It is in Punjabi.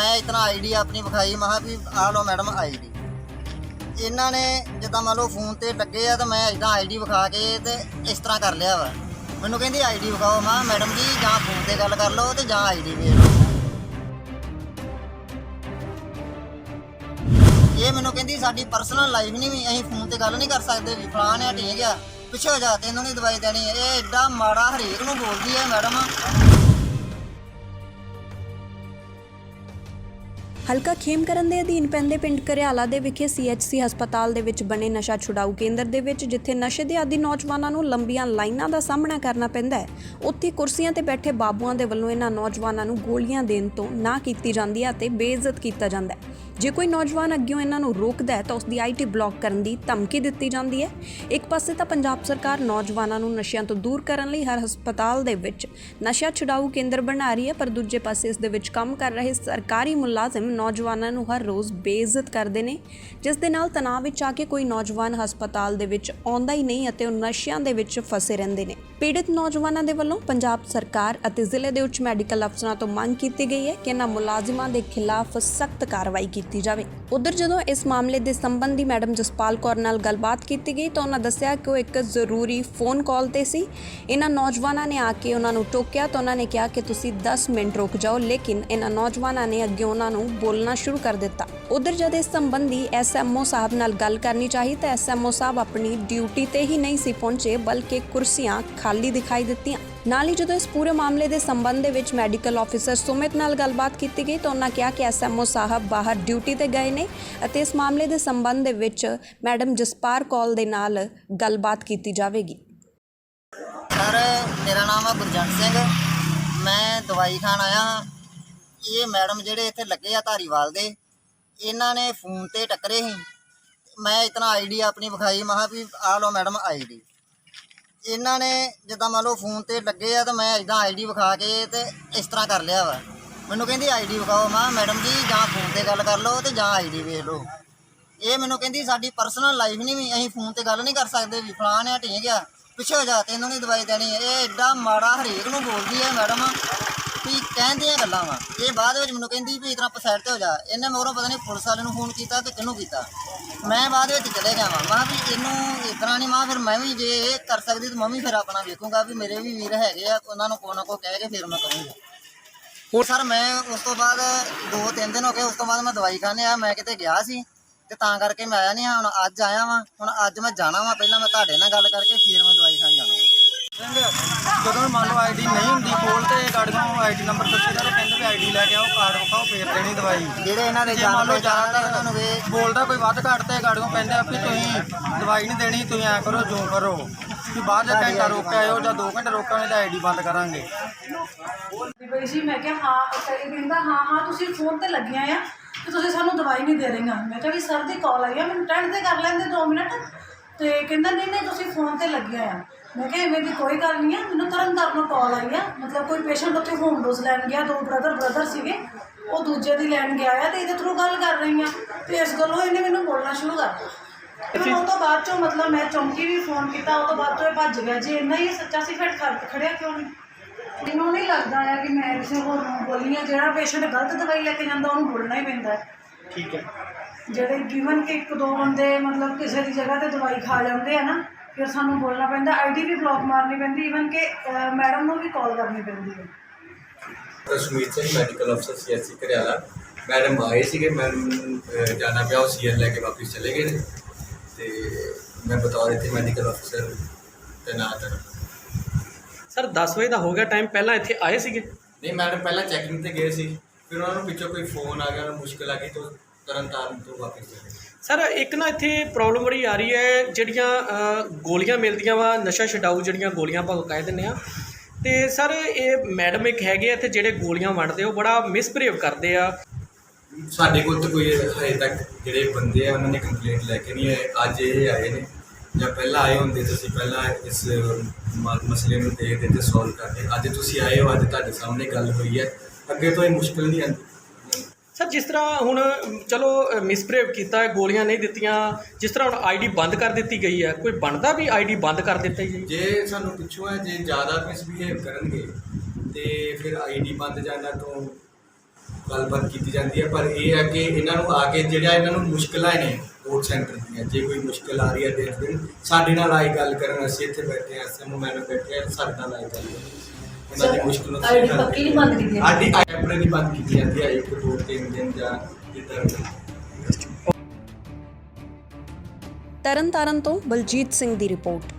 ਮੈਂ ਇਤਨਾ ਆਈਡੀ ਆਪਣੀ ਵਿਖਾਈ ਮਹਾ ਵੀ ਆ ਲਓ ਮੈਡਮ ਆਈਡੀ ਇਹਨਾਂ ਨੇ ਜਿੱਦਾਂ ਮੰਨ ਲਓ ਫੋਨ ਤੇ ਲੱਗੇ ਆ ਤਾਂ ਮੈਂ ਇਦਾਂ ਆਈਡੀ ਵਿਖਾ ਕੇ ਤੇ ਇਸ ਤਰ੍ਹਾਂ ਕਰ ਲਿਆ ਵਾ। ਮੈਨੂੰ ਕਹਿੰਦੀ ਆਈਡੀ ਵਿਖਾਓ ਮੈਂ ਕਿਹਾ, ਮੈਡਮ ਜੀ ਜਾਂ ਫੋਨ ਤੇ ਗੱਲ ਕਰ ਲਓ ਤੇ ਜਾਂ ਆਈਡੀ ਵੇਖ ਲਓ। ਇਹ ਮੈਨੂੰ ਕਹਿੰਦੀ ਸਾਡੀ ਪਰਸਨਲ ਲਾਈਫ ਨਹੀਂ ਵੀ ਅਸੀਂ ਫੋਨ ਤੇ ਗੱਲ ਨਹੀਂ ਕਰ ਸਕਦੇ ਵੀ ਫਲਾਣ ਆ ਠੀਕ ਆ। ਪਿੱਛੇ ਹੋ ਜਾ ਤੈਨੂੰ ਨਹੀਂ ਦਵਾਈ ਦੇਣੀ। ਇਹ ਐਡਾ ਮਾੜਾ ਹਰੇਕ ਨੂੰ ਬੋਲਦੀ ਹੈ ਮੈਡਮ ਹਲਕਾ ਖੇਮਕਰਨ ਦੇ ਅਧੀਨ ਪੈਂਦੇ ਪਿੰਡ ਕਰਿਆਲਾ ਦੇ ਵਿਖੇ ਸੀਐਚਸੀ ਹਸਪਤਾਲ ਦੇ ਵਿੱਚ ਬਣੇ ਨਸ਼ਾ ਛੁਡਾਊ ਕੇਂਦਰ ਦੇ ਵਿੱਚ, ਜਿੱਥੇ ਨਸ਼ੇ ਦੇ ਆਦੀ ਨੌਜਵਾਨਾਂ ਨੂੰ ਲੰਬੀਆਂ ਲਾਈਨਾਂ ਦਾ ਸਾਹਮਣਾ ਕਰਨਾ ਪੈਂਦਾ ਹੈ। ਉੱਥੇ ਕੁਰਸੀਆਂ ਤੇ ਬੈਠੇ ਬਾਬੂਆਂ ਦੇ ਵੱਲੋਂ ਇਹਨਾਂ ਨੌਜਵਾਨਾਂ ਨੂੰ ਗੋਲੀਆਂ ਦੇਣ ਤੋਂ ਨਾ ਕੀਤੀ ਜਾਂਦੀ ਹੈ ਅਤੇ ਬੇਇੱਜ਼ਤ ਕੀਤਾ ਜਾਂਦਾ ਹੈ। ਜੇ ਕੋਈ ਨੌਜਵਾਨ ਅੱਗਿਓਂ ਇਹਨਾਂ ਨੂੰ ਰੋਕਦਾ ਹੈ ਤਾਂ ਉਸ ਦੀ ਆਈਟੀ ਬਲੌਕ ਕਰਨ ਦੀ ਧਮਕੀ ਦਿੱਤੀ ਜਾਂਦੀ ਹੈ। ਇੱਕ ਪਾਸੇ ਤਾਂ ਪੰਜਾਬ ਸਰਕਾਰ ਨੌਜਵਾਨਾਂ ਨੂੰ ਨਸ਼ਿਆਂ ਤੋਂ ਦੂਰ ਕਰਨ ਲਈ ਹਰ ਹਸਪਤਾਲ ਦੇ ਵਿੱਚ ਨਸ਼ਾ ਛੁਡਾਊ ਕੇਂਦਰ ਬਣਾ ਰਹੀ ਹੈ, ਪਰ ਦੂਜੇ ਪਾਸੇ ਇਸ ਦੇ ਵਿੱਚ ਕੰਮ ਕਰ ਰਹੇ ਸਰਕਾਰੀ ਮੁਲਾਜ਼ਮ ਨੌਜਵਾਨਾਂ ਨੂੰ ਹਰ ਰੋਜ਼ ਬੇਇੱਜ਼ਤ ਕਰਦੇ ਨੇ, ਜਿਸ ਦੇ ਨਾਲ ਤਣਾਅ ਵਿੱਚ ਆ ਕੇ ਕੋਈ ਨੌਜਵਾਨ ਹਸਪਤਾਲ ਦੇ ਵਿੱਚ ਆਉਂਦਾ ਹੀ ਨਹੀਂ ਅਤੇ ਉਹ ਨਸ਼ਿਆਂ ਦੇ ਵਿੱਚ ਫਸੇ ਰਹਿੰਦੇ ਨੇ। ਪੀੜਤ ਨੌਜਵਾਨਾਂ ਦੇ ਵੱਲੋਂ ਪੰਜਾਬ ਸਰਕਾਰ ਅਤੇ ਜ਼ਿਲ੍ਹੇ ਦੇ ਉੱਚ ਮੈਡੀਕਲ ਅਫਸਰਾਂ ਤੋਂ ਮੰਗ ਕੀਤੀ ਗਈ ਹੈ ਕਿ ਇਹਨਾਂ ਮੁਲਾਜ਼ਮਾਂ ਦੇ ਖਿਲਾਫ ਸਖਤ ਕਾਰਵਾਈ ਕੀਤੀ ਜਾਵੇ। ਉਧਰ ਜਦੋਂ ਇਸ ਮਾਮਲੇ ਦੇ ਸੰਬੰਧੀ ਮੈਡਮ ਜਸਪਾਲ ਕੌਰ ਨਾਲ ਗੱਲਬਾਤ ਕੀਤੀ ਗਈ ਤਾਂ ਉਹਨਾਂ ਦੱਸਿਆ ਕਿ ਉਹ ਇੱਕ ਜ਼ਰੂਰੀ ਫੋਨ ਕਾਲ ਤੇ ਸੀ। ਇਹਨਾਂ ਨੌਜਵਾਨਾਂ ਨੇ ਆ ਕੇ ਉਹਨਾਂ ਨੂੰ ਟੋਕਿਆ ਤਾਂ ਉਹਨਾਂ ਨੇ ਕਿਹਾ ਕਿ ਤੁਸੀਂ 10 ਮਿੰਟ ਰੁਕ ਜਾਓ, ਲੇਕਿਨ ਇਹਨਾਂ ਨੌਜਵਾਨਾਂ ਨੇ ਅੱਗੇ ਉਹਨਾਂ ਨੂੰ ਬੋਲਣਾ ਸ਼ੁਰੂ ਕਰ ਦਿੱਤਾ। ਉਧਰ ਜਦ ਇਸ ਸੰਬੰਧੀ ਐਸਐਮਓ ਸਾਹਿਬ ਨਾਲ ਗੱਲ ਕਰਨੀ ਚਾਹੀ ਤਾਂ ਐਸਐਮਓ ਸਾਹਿਬ ਆਪਣੀ ਡਿਊਟੀ ਤੇ ਹੀ ਨਹੀਂ ਸੀ ਪਹੁੰਚੇ, ਬਲਕਿ ਕੁਰਸੀਆਂ ਖਾਲੀ ਦਿਖਾਈ ਦਿੱਤੀਆਂ। ਨਾਲ ਹੀ ਜਦੋਂ ਇਸ ਪੂਰੇ ਮਾਮਲੇ ਦੇ ਸੰਬੰਧ ਦੇ ਵਿੱਚ ਮੈਡੀਕਲ ਆਫੀਸਰ ਸੁਮਿਤ ਨਾਲ ਗੱਲਬਾਤ ਕੀਤੀ ਗਈ ਤਾਂ ਉਹਨਾਂ ਕਿਹਾ ਕਿ ਐਸਐਮਓ ਸਾਹਿਬ ਬਾਹਰ ਡਿਊਟੀ ਤੇ ਗਏ ਨੇ ਅਤੇ ਇਸ ਮਾਮਲੇ ਦੇ ਸੰਬੰਧ ਦੇ ਵਿੱਚ ਮੈਡਮ ਜਸਪਾਰ ਕੌਲ ਦੇ ਨਾਲ ਗੱਲਬਾਤ ਕੀਤੀ ਜਾਵੇਗੀ। ਸਰ, ਮੇਰਾ ਨਾਮ ਹੈ ਗੁਰਜੰਟ ਸਿੰਘ। ਮੈਂ ਦਵਾਈ ਖਾਣ ਆਇਆ ਇਹ ਮੈਡਮ ਜਿਹੜੇ ਇੱਥੇ ਲੱਗੇ ਆ ਧਾਰੀਵਾਲ ਦੇ, ਇਹਨਾਂ ਨੇ ਫੋਨ ਤੇ ਟੱਕਰੇ ਸੀ। ਮੈਂ ਇਤਨਾ ਆਈਡੀ ਆਪਣੀ ਵਿਖਾਈ ਮਹਾ ਵੀ ਆ ਲਓ ਮੈਡਮ ਆਈਡੀ ਇਹਨਾਂ ਨੇ ਜਿੱਦਾਂ ਮੰਨ ਲਓ ਫੋਨ ਤੇ ਲੱਗੇ ਆ ਤਾਂ ਮੈਂ ਇਦਾਂ ਆਈਡੀ ਵਿਖਾ ਕੇ ਤੇ ਇਸ ਤਰ੍ਹਾਂ ਕਰ ਲਿਆ ਵਾ। ਮੈਨੂੰ ਕਹਿੰਦੀ ਆਈਡੀ ਵਿਖਾਓ। ਮੈਂ ਮੈਡਮ ਜੀ, ਜਾਂ ਫੋਨ ਤੇ ਗੱਲ ਕਰ ਲਓ ਤੇ ਜਾਂ ਆਈਡੀ ਵੇਖ ਲਓ। ਇਹ ਮੈਨੂੰ ਕਹਿੰਦੀ, ਸਾਡੀ ਪਰਸਨਲ ਲਾਈਫ ਨਹੀਂ ਵੀ ਅਸੀਂ ਫੋਨ ਤੇ ਗੱਲ ਨਹੀਂ ਕਰ ਸਕਦੇ ਵੀ ਫਲਾਣ ਆ, ਠੀਕ ਆ। ਪਿੱਛੇ ਹੋ ਜਾ, ਤੈਨੂੰ ਨਹੀਂ ਦਵਾਈ ਦੇਣੀ। ਇਹ ਐਡਾ ਮਾੜਾ ਹਰੇਕ ਨੂੰ ਬੋਲਦੀ ਹੈ ਮੈਡਮ। ਵੀ ਕਹਿੰਦੀਆਂ ਗੱਲਾਂ ਵਾ। ਇਹ ਬਾਅਦ ਵਿੱਚ ਮੈਨੂੰ ਕਹਿੰਦੀ ਵੀ ਇਤਨਾ ਸਾਈਡ ਤੇ ਹੋ ਜਾ। ਇਹਨੇ ਮਗਰੋਂ ਪਤਾ ਨਹੀਂ ਪੁਲਿਸ ਵਾਲੇ ਨੂੰ ਫੋਨ ਕੀਤਾ ਤੇ ਕਿਹਨੂੰ ਕੀਤਾ। ਮੈਂ ਬਾਅਦ ਵਿੱਚ ਚਲੇ ਗਿਆ ਵਾਂ। ਮੈਂ ਕਿਹਾ ਵੀ ਇਹਨੂੰ ਇਸ ਤਰ੍ਹਾਂ ਨਹੀਂ ਮਾਂ ਫਿਰ ਮੈਂ ਵੀ ਜੇ ਇਹ ਕਰ ਸਕਦੀ ਤਾਂ ਮੈਂ ਵੀ ਫਿਰ ਆਪਣਾ ਵੇਖੂੰਗਾ ਵੀ ਮੇਰੇ ਵੀ ਵੀਰ ਹੈਗੇ ਆ ਉਹਨਾਂ ਨੂੰ ਕੋਈ ਨਾ ਕੋਈ ਕਹਿ ਕੇ ਫਿਰ ਮੈਂ ਕਰੂੰਗਾ। ਹੁਣ ਸਰ ਮੈਂ ਉਸ ਤੋਂ ਬਾਅਦ ਦੋ ਤਿੰਨ ਦਿਨ ਹੋ ਗਏ ਉਸ ਤੋਂ ਬਾਅਦ ਮੈਂ ਦਵਾਈ ਖਾਣੇ ਆ ਮੈਂ ਕਿਤੇ ਗਿਆ ਸੀ ਤੇ ਤਾਂ ਕਰਕੇ ਮੈਂ ਆਇਆ ਨਹੀਂ ਹਾਂ, ਹੁਣ ਅੱਜ ਆਇਆ ਵਾਂ ਹੁਣ ਅੱਜ ਮੈਂ ਜਾਣਾ ਵਾਂ। ਪਹਿਲਾਂ ਮੈਂ ਤੁਹਾਡੇ ਨਾਲ ਗੱਲ ਕਰਕੇ ਫਿਰ ਮੈਂ ਦਵਾਈ ਖਾਣ ਜਾਣਾ ਵਾਂ। ਜਦੋਂ ਮੰਨ ਲਓ ਆਈਡੀ ਨਹੀਂ ਹੁੰਦੀ ਕੋਲ ਤੇ ਗਾੜੀਆਂ ਨੂੰ ਆਈਡੀ ਨੰਬਰ ਦੱਸੀਦਾ ਤਾਂ ਕਹਿੰਦੇ ਵੀ ਆਈਡੀ ਲੈ ਕੇ ਆਓ ਕਾਰਡ ਵਿਖਾਓ ਫੇਰ ਦੇਣੀ ਦਵਾਈ। ਜਿਹੜੇ ਇਹਨਾਂ ਦੇ ਜੇ ਮੰਨ ਜਾਣ ਲਓ ਪਹਿਚਾਣ ਉਹਨਾਂ ਨੂੰ ਵੇ ਜ਼ਿਆਦਾਤਰ ਬੋਲਦਾ ਕੋਈ ਵੱਧ ਘੱਟ ਤੇ ਗਾੜੀਆਂ ਕਹਿੰਦੇ ਆ ਵੀ ਤੁਸੀਂ ਦਵਾਈ ਨਹੀਂ ਦੇਣੀ ਤੁਸੀਂ ਐ ਕਰੋ ਜੋ ਕਰੋ। ਵੀ ਬਾਹਰ ਜਾ ਘੰਟਾ ਰੋਕ ਕੇ ਆਇਓ ਜਾਂ 2 ਘੰਟੇ ਰੋਕਾਂਗੇ ਤਾਂ ਆਈਡੀ ਬੰਦ ਕਰਾਂਗੇ। ਬੋਲਦੀ ਪਈ ਸੀ ਮੈਂ ਕਿਹਾ ਹਾਂ ਉਹ ਇਹ ਕਹਿੰਦਾ ਹਾਂ ਹਾਂ ਤੁਸੀਂ ਫੋਨ ਤੇ ਲੱਗੀਆਂ ਆ ਤੇ ਤੁਸੀਂ ਸਾਨੂੰ ਦਵਾਈ ਨਹੀਂ ਦੇ ਰਹੀਆਂ। ਮੈਂ ਕਿਹਾ ਵੀ ਸਰ ਦੀ ਕਾਲ ਆਈ ਆ ਮੈਨੂੰ ਟੈਂਡ ਤੇ ਕਰ ਲੈਂਦੇ 2 ਮਿੰਟ। ਤੇ ਕਹਿੰਦਾ ਨਹੀਂ ਨਹੀਂ ਤੁਸੀਂ ਫੋਨ ਤੇ ਲੱਗੀਆਂ ਆ। ਮੈਂ ਕਿਹਾ ਐਵੇਂ ਦੀ ਕੋਈ ਗੱਲ ਨਹੀਂ ਆ ਮੈਨੂੰ ਤੁਰੰਤ ਆਪਣਾ ਕਾਲ ਆਈ ਆ। ਮਤਲਬ ਕੋਈ ਪੇਸ਼ੈਂਟ ਉੱਥੇ ਹੋਮ ਡੋਜ਼ ਲੈਣ ਗਿਆ ਦੋ ਬ੍ਰਦਰ ਬ੍ਰਦਰ ਸੀਗੇ। ਉਹ ਦੂਜੇ ਦੀ ਲੈਣ ਗਿਆ ਆ ਤੇ ਇਹਦੇ ਥਰੂ ਗੱਲ ਕਰ ਰਹੀ ਆ। ਤੇ ਇਸ ਗੱਲੋਂ ਇਹਨੇ ਮੈਨੂੰ ਬੋਲਣਾ ਸ਼ੁਰੂ ਕਰ ਦਿੱਤਾ। ਫਿਰ ਉਹ ਤੋਂ ਬਾਅਦ ਚੋਂ ਮਤਲਬ ਮੈਂ ਚੌਂਕੀ ਵੀ ਫੋਨ ਕੀਤਾ ਉਹ ਤੋਂ ਬਾਅਦ ਤੋਂ ਇਹ ਭੱਜ ਗਿਆ। ਜੇ ਇੰਨਾ ਹੀ ਸੱਚਾ ਸੀ ਫਿਰ ਖੜ- ਖੜਿਆ ਕਿਉਂ ਨਹੀਂ? ਮੈਨੂੰ ਨਹੀਂ ਲੱਗਦਾ ਆ ਕਿ ਮੈਂ ਕਿਸੇ ਹੋਰ ਨੂੰ ਬੋਲੀ ਆ। ਜਿਹੜਾ ਪੇਸ਼ੈਂਟ ਗਲਤ ਦਵਾਈ ਲੈ ਕੇ ਜਾਂਦਾ ਉਹਨੂੰ ਬੋਲਣਾ ਹੀ ਪੈਂਦਾ ਹੈ। ਠੀਕ ਹੈ। ਜਿਹੜੇ ਗਿਵਨ ਕਿ ਇੱਕ ਦੋ ਬੰਦੇ ਮਤਲਬ ਕਿਸੇ ਦੀ ਜਗ੍ਹਾ ਤੇ ਦਵਾਈ ਖਾ ਜਾਂਦੇ ਆ ਨਾ ਫਿਰ ਸਾਨੂੰ ਬੋਲਣਾ ਪੈਂਦਾ ਆਈਡੀ ਵੀ ਬਲੌਕ ਮਾਰਨੀ ਪੈਂਦੀ ਈਵਨ ਕਿ ਮੈਡਮ ਨੂੰ ਵੀ ਕਾਲ ਕਰਨੀ ਪੈਂਦੀ ਹੈ। ਰਸ਼ਮੀਤ ਸਿੰਘ ਮੈਡੀਕਲ ਅਫਸਰ ਸੀਐਸਸੀ ਘਰਿਆਲਾ ਮੈਡਮ ਆਏ ਸੀਗੇ ਮੈਡਮ ਜਾਣਾ ਪਿਆ ਉਹ ਸੀਐਨ ਲੈ ਕੇ ਵਾਪਸ ਚਲੇ ਗਏ ਨੇ। ਤੇ ਮੈਂ ਬਤੌਰ ਇੱਥੇ ਮੈਡੀਕਲ ਅਫਸਰ ਤੈਨਾਤ ਹਾਂ ਸਰ 10 ਵਜੇ ਦਾ ਹੋ ਗਿਆ ਟਾਈਮ ਪਹਿਲਾਂ ਇੱਥੇ ਆਏ ਸੀਗੇ? ਨਹੀਂ ਮੈਡਮ ਪਹਿਲਾਂ ਚੈਕਿੰਗ ਤੇ ਗਏ ਸੀ। ਫਿਰ ਉਹਨਾਂ ਨੂੰ ਪਿੱਛੋਂ ਕੋਈ ਫੋਨ ਆ ਗਿਆ ਉਹਨਾਂ ਮੁਸ਼ਕਲ ਆ ਗਈ ਤਾਂ ਤਰਨ ਤਾਰਨ ਤੋਂ ਵਾਪਸ ਗਏ ਸਰ ਇੱਕ ਨਾ ਇੱਥੇ ਪ੍ਰੋਬਲਮ ਬੜੀ ਆ ਰਹੀ ਹੈ ਜਿਹੜੀਆਂ ਅ, ਗੋਲੀਆਂ ਮਿਲਦੀਆਂ ਵਾ ਨਸ਼ਾ ਛਡਾਊ ਜਿਹੜੀਆਂ ਗੋਲੀਆਂ ਆਪਾਂ ਕਹਿ ਦਿੰਦੇ ਆ ਤੇ ਸਰ ਇਹ ਮੈਡਮ ਇੱਕ ਹੈਗੇ ਆ ਇੱਥੇ ਜਿਹੜੇ ਗੋਲੀਆਂ ਵੰਡਦੇ ਉਹ ਬੜਾ ਮਿਸਬਿਹੇਵ ਕਰਦੇ ਆ। ਸਾਡੇ ਕੋਲ ਤਾਂ ਕੋਈ ਹਜੇ ਤੱਕ ਜਿਹੜੇ ਬੰਦੇ ਆ ਉਹਨਾਂ ਨੇ ਕੰਪਲੇਂਟ ਲੈ ਕੇ ਨਹੀਂ ਆਏ। ਅੱਜ ਇਹ ਆਏ ਨੇ ਜਾਂ ਪਹਿਲਾਂ ਆਏ ਹੁੰਦੇ ਤੁਸੀਂ ਪਹਿਲਾਂ ਇਸ ਮ- ਮਸਲੇ ਨੂੰ ਦੇਖਦੇ ਤੇ ਸੋਲਵ ਕਰਦੇ। ਅੱਜ ਤੁਸੀਂ ਆਏ ਹੋ ਅੱਜ ਤੁਹਾਡੇ ਸਾਹਮਣੇ ਗੱਲ ਹੋਈ ਹੈ। ਅੱਗੇ ਤੋਂ ਇਹ ਮੁਸ਼ਕਲ ਨਹੀਂ ਆਉਂਦੀ। ਸਰ, ਜਿਸ ਤਰ੍ਹਾਂ ਹੁਣ, ਚਲੋ ਮਿਸਬਿਹੇਵ ਕੀਤਾ ਹੈ, ਗੋਲੀਆਂ ਨਹੀਂ ਦਿੱਤੀਆਂ, ਜਿਸ ਤਰ੍ਹਾਂ ਹੁਣ ਆਈਡੀ ਬੰਦ ਕਰ ਦਿੱਤੀ ਗਈ ਹੈ, ਕੋਈ ਬਣਦਾ ਵੀ ਆਈਡੀ ਬੰਦ ਕਰ ਦਿੱਤਾ ਜੀ? ਜੇ ਸਾਨੂੰ ਪਿੱਛੋਂ ਹੈ, ਜੇ ਜ਼ਿਆਦਾ ਮਿਸਬੀਹੇਵ ਕਰਨਗੇ, ਤੇ ਫਿਰ ਆਈਡੀ ਬੰਦ ਜਾਣਾ ਤੋਂ ਗੱਲਬਾਤ ਕੀਤੀ ਜਾਂਦੀ ਹੈ, ਪਰ ਇਹ ਹੈ ਕਿ ਇਹਨਾਂ ਨੂੰ ਆ ਕੇ ਜਿਹੜਾ ਇਹਨਾਂ ਨੂੰ ਮੁਸ਼ਕਲਾਂ ਨੇ ਕੋਰਟ ਸੈਂਟਰ ਦੀਆਂ, ਜੇ ਕੋਈ ਮੁਸ਼ਕਲ ਆ ਰਹੀ ਹੈ ਦਿਨ ਸਾਡੇ ਨਾਲ ਆਈ ਗੱਲ ਕਰਨ, ਅਸੀਂ ਇੱਥੇ ਬੈਠੇ ਹਾਂ ਐਸਐਮਓ ਮੈਡਮ ਬੈਠੇ ਹਾਂ ਸਾਡੇ ਨਾਲ ਆਈ ਗੱਲ ਕਰਨ। ਉਹਨਾਂ ਦੀ ਮੁਸ਼ਕਲ ਨੂੰ ਆਈਡੀ ਪੱਕੀ ਨਹੀਂ ਬੰਦ ਕੀਤੀ ਆਡੀ ਟੈਂਪਰੇਰੀ ਬੰਦ ਕੀਤੀ ਜਾਂਦੀ ਹੈ ਇੱਕ ਦੋ ਤਿੰਨ ਦਿਨ ਜਾਂ ਜਿੱਦਾਂ ਤਰਨਤਾਰਨ ਤੋਂ ਬਲਜੀਤ ਸਿੰਘ ਦੀ ਰਿਪੋਰਟ।